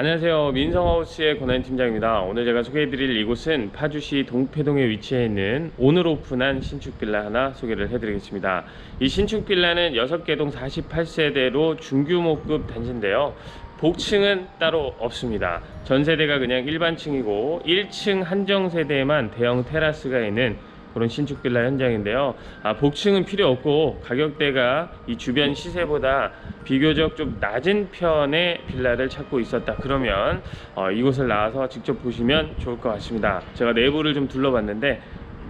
안녕하세요. 민성하우스의 권한 팀장입니다. 오늘 제가 소개해드릴 이곳은 파주시 동패동에 위치해 있는 오늘 오픈한 신축 빌라 하나 소개를 해드리겠습니다. 이 신축 빌라는 6개 동 48세대로 중규모급 단지인데요. 복층은 따로 없습니다. 전 세대가 그냥 일반층이고 1층 한정 세대에만 대형 테라스가 있는 그런 신축 빌라 현장인데요. 아, 복층은 필요 없고 가격대가 이 주변 시세보다 비교적 좀 낮은 편의 빌라를 찾고 있었다. 그러면 어, 이곳을 나와서 직접 보시면 좋을 것 같습니다. 제가 내부를 좀 둘러봤는데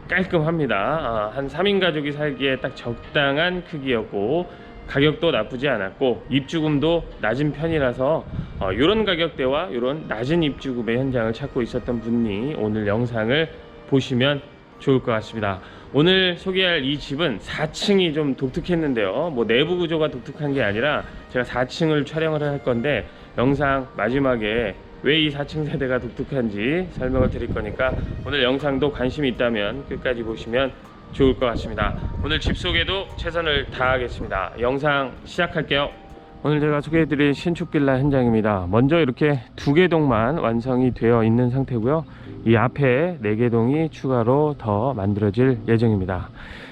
깔끔합니다. 아, 한 3인 가족이 살기에 딱 적당한 크기였고 가격도 나쁘지 않았고 입주금도 낮은 편이라서 어, 이런 가격대와 이런 낮은 입주금의 현장을 찾고 있었던 분이 오늘 영상을 보시면 좋을 것 같습니다. 오늘 소개할 이 집은 4층이 좀 독특했는데요. 뭐 내부 구조가 독특한 게 아니라 제가 4층을 촬영을 할 건데 영상 마지막에 왜 이 4층 세대가 독특한지 설명을 드릴 거니까 오늘 영상도 관심이 있다면 끝까지 보시면 좋을 것 같습니다. 오늘 집 소개도 최선을 다하겠습니다. 영상 시작할게요. 오늘 제가 소개해드릴 신축 빌라 현장입니다. 먼저 이렇게 두 개 동만 완성이 되어 있는 상태고요. 이 앞에 네 개 동이 추가로 더 만들어질 예정입니다.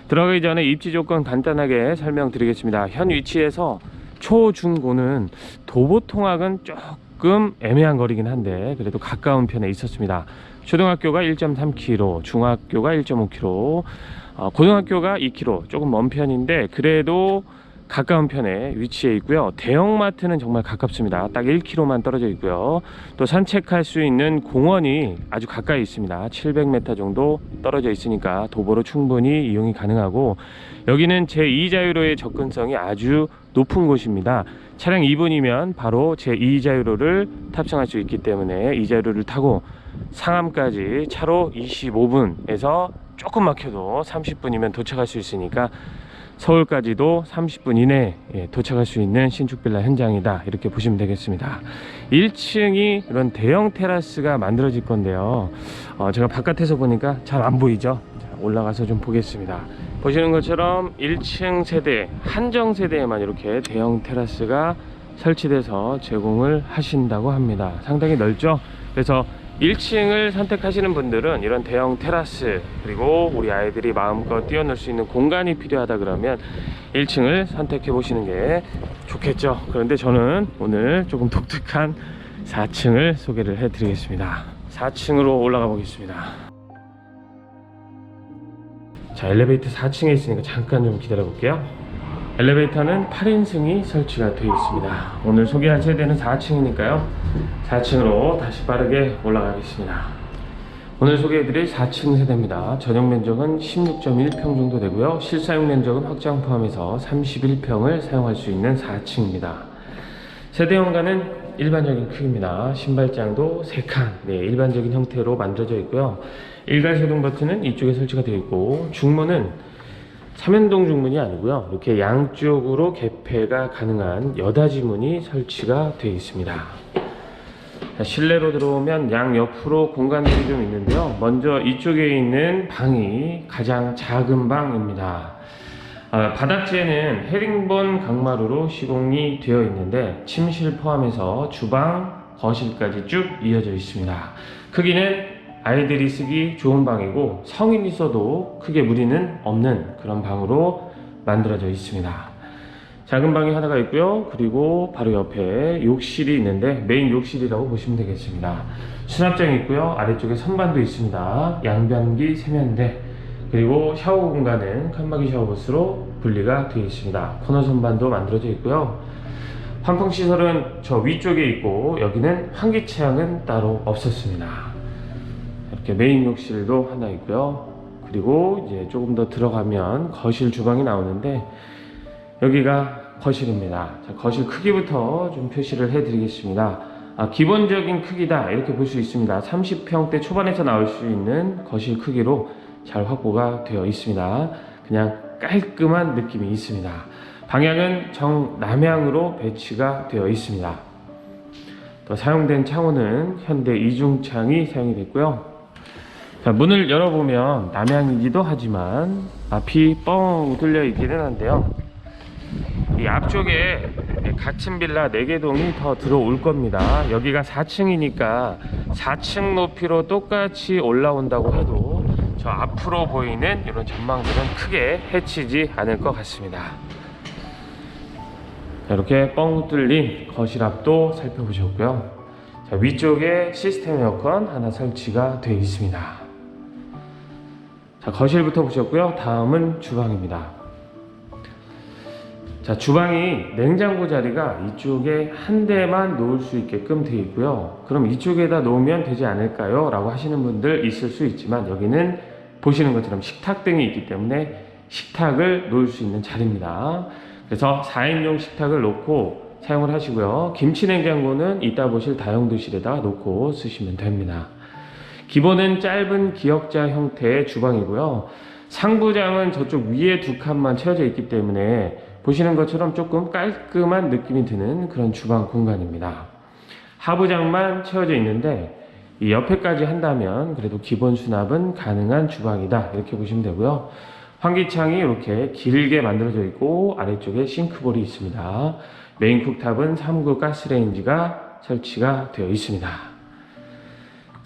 들어가기 전에 입지 조건 간단하게 설명드리겠습니다. 현 위치에서 초 중 고는 도보 통학은 조금 애매한 거리긴 한데 그래도 가까운 편에 있었습니다. 초등학교가 1.3km, 중학교가 1.5km, 어, 고등학교가 2km, 조금 먼 편인데 그래도 가까운 편에 위치해 있고요. 대형마트는 정말 가깝습니다. 딱 1km만 떨어져 있고요. 또 산책할 수 있는 공원이 아주 가까이 있습니다. 700m 정도 떨어져 있으니까 도보로 충분히 이용이 가능하고 여기는 제2자유로의 접근성이 아주 높은 곳입니다. 차량 2분이면 바로 제2자유로를 탑승할 수 있기 때문에 이 자유로를 타고 상암까지 차로 25분에서 조금 막혀도 30분이면 도착할 수 있으니까 서울까지도 30분 이내에 예, 도착할 수 있는 신축 빌라 현장이다. 이렇게 보시면 되겠습니다. 1층이 이런 대형 테라스가 만들어질 건데요. 어, 제가 바깥에서 보니까 잘 안 보이죠? 자, 올라가서 좀 보겠습니다. 보시는 것처럼 1층 세대 한정 세대에만 이렇게 대형 테라스가 설치돼서 제공을 하신다고 합니다. 상당히 넓죠? 그래서 1층을 선택하시는 분들은 이런 대형 테라스 그리고 우리 아이들이 마음껏 뛰어놀 수 있는 공간이 필요하다 그러면 1층을 선택해 보시는 게 좋겠죠. 그런데 저는 오늘 조금 독특한 4층을 소개를 해 드리겠습니다. 4층으로 올라가 보겠습니다. 자 엘리베이터 4층에 있으니까 잠깐 좀 기다려 볼게요 엘리베이터는 8인승이 설치가 되어 있습니다. 오늘 소개할 세대는 4층이니까요. 4층으로 다시 빠르게 올라가겠습니다. 오늘 소개해드릴 4층 세대입니다. 전용 면적은 16.1평 정도 되고요. 실사용 면적은 확장 포함해서 31평을 사용할 수 있는 4층입니다. 세대 현관은 일반적인 크기입니다. 신발장도 3칸, 네, 일반적인 형태로 만들어져 있고요. 일괄소등 버튼은 이쪽에 설치가 되어 있고 중문은 삼연동 중문이 아니고요. 이렇게 양쪽으로 개폐가 가능한 여닫이 문이 설치가 되어 있습니다. 자, 실내로 들어오면 양 옆으로 공간들이 좀 있는데요. 먼저 이쪽에 있는 방이 가장 작은 방입니다. 아, 바닥재는 헤링본 강마루로 시공이 되어 있는데 침실 포함해서 주방, 거실까지 쭉 이어져 있습니다. 크기는 아이들이 쓰기 좋은 방이고 성인이 써도 크게 무리는 없는 그런 방으로 만들어져 있습니다. 작은 방이 하나가 있고요. 그리고 바로 옆에 욕실이 있는데 메인 욕실이라고 보시면 되겠습니다. 수납장이 있고요. 아래쪽에 선반도 있습니다. 양변기 세면대 그리고 샤워 공간은 칸막이 샤워부스로 분리가 되어 있습니다. 코너 선반도 만들어져 있고요. 환풍 시설은 저 위쪽에 있고 여기는 환기창은 따로 없었습니다. 이렇게 메인 욕실도 하나 있고요. 그리고 이제 조금 더 들어가면 거실 주방이 나오는데 여기가 거실입니다. 자, 거실 크기부터 좀 표시를 해드리겠습니다. 아, 기본적인 크기다 이렇게 볼 수 있습니다. 30평대 초반에서 나올 수 있는 거실 크기로 잘 확보가 되어 있습니다. 그냥 깔끔한 느낌이 있습니다. 방향은 정남향으로 배치가 되어 있습니다. 또 사용된 창호는 현대 이중창이 사용이 됐고요. 자, 문을 열어보면 남향이기도 하지만 앞이 뻥 뚫려 있기는 한데요. 이 앞쪽에 네, 같은 빌라 4개동이 더 들어올 겁니다. 여기가 4층이니까 4층 높이로 똑같이 올라온다고 해도 저 앞으로 보이는 이런 전망들은 크게 해치지 않을 것 같습니다. 자, 이렇게 뻥 뚫린 거실 앞도 살펴보셨고요. 자, 위쪽에 시스템 에어컨 하나 설치가 되어 있습니다. 자, 거실부터 보셨고요. 다음은 주방입니다. 자, 주방이 냉장고 자리가 이쪽에 한 대만 놓을 수 있게끔 되어 있고요. 그럼 이쪽에다 놓으면 되지 않을까요? 라고 하시는 분들 있을 수 있지만 여기는 보시는 것처럼 식탁 등이 있기 때문에 식탁을 놓을 수 있는 자리입니다. 그래서 4인용 식탁을 놓고 사용을 하시고요. 김치 냉장고는 이따 보실 다용도실에다 놓고 쓰시면 됩니다. 기본은 짧은 기역자 형태의 주방이고요. 상부장은 저쪽 위에 두 칸만 채워져 있기 때문에 보시는 것처럼 조금 깔끔한 느낌이 드는 그런 주방 공간입니다. 하부장만 채워져 있는데 이 옆에까지 한다면 그래도 기본 수납은 가능한 주방이다 이렇게 보시면 되고요. 환기창이 이렇게 길게 만들어져 있고 아래쪽에 싱크볼이 있습니다. 메인 쿡탑은 3구 가스레인지가 설치가 되어 있습니다.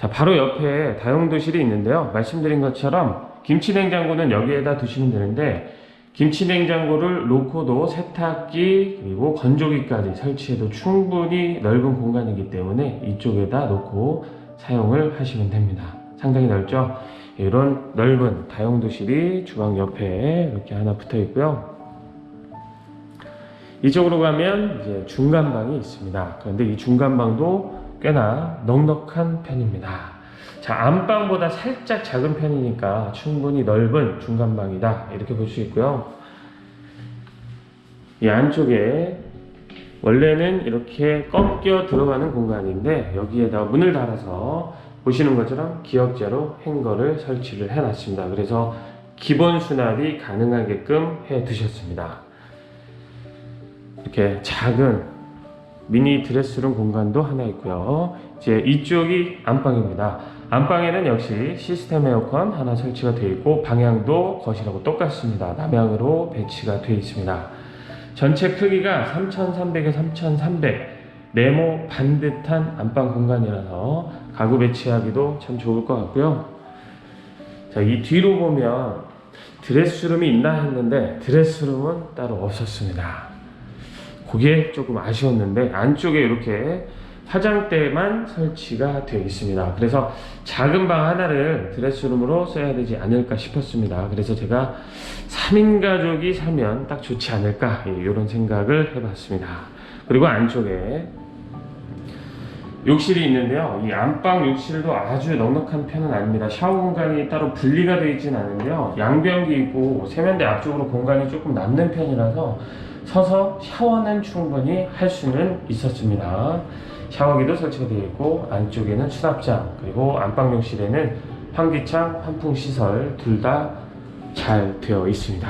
자, 바로 옆에 다용도실이 있는데요. 말씀드린 것처럼 김치 냉장고는 여기에다 두시면 되는데 김치 냉장고를 놓고도 세탁기 그리고 건조기까지 설치해도 충분히 넓은 공간이기 때문에 이쪽에다 놓고 사용을 하시면 됩니다. 상당히 넓죠? 이런 넓은 다용도실이 주방 옆에 이렇게 하나 붙어 있고요. 이쪽으로 가면 이제 중간방이 있습니다. 그런데 이 중간방도 꽤나 넉넉한 편입니다. 자, 안방보다 살짝 작은 편이니까 충분히 넓은 중간방이다. 이렇게 볼 수 있고요. 이 안쪽에 원래는 이렇게 꺾여 들어가는 공간인데 여기에다 문을 달아서 보시는 것처럼 기역자로 행거를 설치를 해놨습니다. 그래서 기본 수납이 가능하게끔 해 두셨습니다. 이렇게 작은 미니 드레스룸 공간도 하나 있고요. 이제 이쪽이 안방입니다. 안방에는 역시 시스템 에어컨 하나 설치가 되어 있고 방향도 거실하고 똑같습니다. 남향으로 배치가 되어 있습니다. 전체 크기가 3,300에 3,300 네모 반듯한 안방 공간이라서 가구 배치하기도 참 좋을 것 같고요. 자, 이 뒤로 보면 드레스룸이 있나 했는데 드레스룸은 따로 없었습니다. 그게 조금 아쉬웠는데 안쪽에 이렇게 화장대만 설치가 되어 있습니다. 그래서 작은 방 하나를 드레스룸으로 써야 되지 않을까 싶었습니다. 그래서 제가 3인 가족이 살면 딱 좋지 않을까 이런 생각을 해봤습니다. 그리고 안쪽에 욕실이 있는데요. 이 안방 욕실도 아주 넉넉한 편은 아닙니다. 샤워 공간이 따로 분리가 되어 있지는 않은데요. 양변기 있고 세면대 앞쪽으로 공간이 조금 남는 편이라서 서서 샤워는 충분히 할 수는 있었습니다. 샤워기도 설치가 되어 있고 안쪽에는 수납장 그리고 안방 욕실에는 환기창, 환풍 시설 둘 다 잘 되어 있습니다.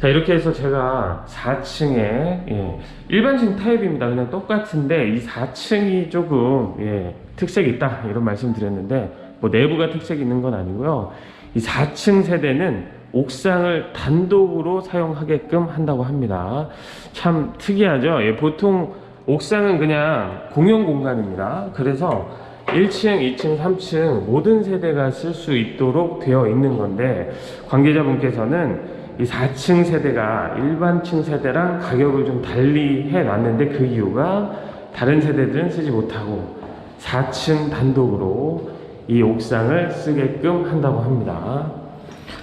자 이렇게 해서 제가 4층에 예, 일반층 타입입니다. 그냥 똑같은데 이 4층이 조금 예, 특색이 있다 이런 말씀 드렸는데 뭐 내부가 특색이 있는 건 아니고요. 이 4층 세대는 옥상을 단독으로 사용하게끔 한다고 합니다. 참 특이하죠. 예, 보통 옥상은 그냥 공용 공간입니다. 그래서 1층, 2층, 3층 모든 세대가 쓸 수 있도록 되어 있는 건데 관계자분께서는 이 4층 세대가 일반층 세대랑 가격을 좀 달리 해 놨는데 그 이유가 다른 세대들은 쓰지 못하고 4층 단독으로 이 옥상을 쓰게끔 한다고 합니다.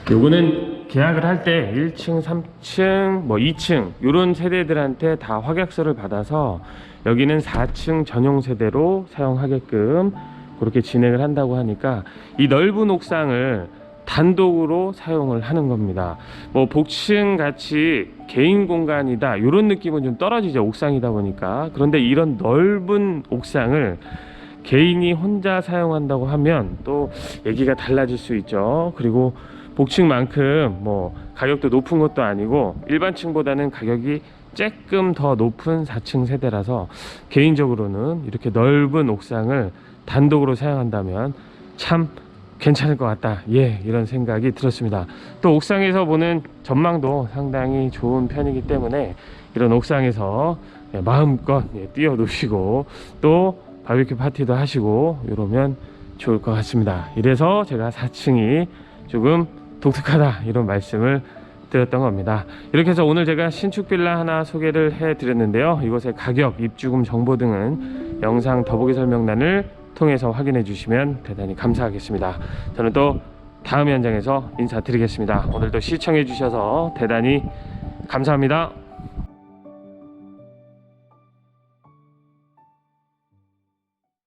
요거는 계약을 할 때 1층, 3층, 뭐 2층 이런 세대들한테 다 확약서를 받아서 여기는 4층 전용 세대로 사용하게끔 그렇게 진행을 한다고 하니까 이 넓은 옥상을 단독으로 사용을 하는 겁니다. 뭐 복층 같이 개인 공간이다 이런 느낌은 좀 떨어지죠 옥상이다 보니까 그런데 이런 넓은 옥상을 개인이 혼자 사용한다고 하면 또 얘기가 달라질 수 있죠. 그리고 복층만큼 뭐 가격도 높은 것도 아니고 일반층보다는 가격이 조금 더 높은 4층 세대라서 개인적으로는 이렇게 넓은 옥상을 단독으로 사용한다면 참 괜찮을 것 같다. 예, 이런 생각이 들었습니다. 또 옥상에서 보는 전망도 상당히 좋은 편이기 때문에 이런 옥상에서 예, 마음껏 예, 뛰어 노시고 또 바비큐 파티도 하시고 이러면 좋을 것 같습니다. 이래서 제가 4층이 조금 독특하다 이런 말씀을 드렸던 겁니다. 이렇게 해서 오늘 제가 신축 빌라 하나 소개를 해 드렸는데요. 이곳의 가격, 입주금 정보 등은 영상 더보기 설명란을 통해서 확인해 주시면 대단히 감사하겠습니다. 저는 또 다음 현장에서 인사드리겠습니다. 오늘도 시청해 주셔서 대단히 감사합니다.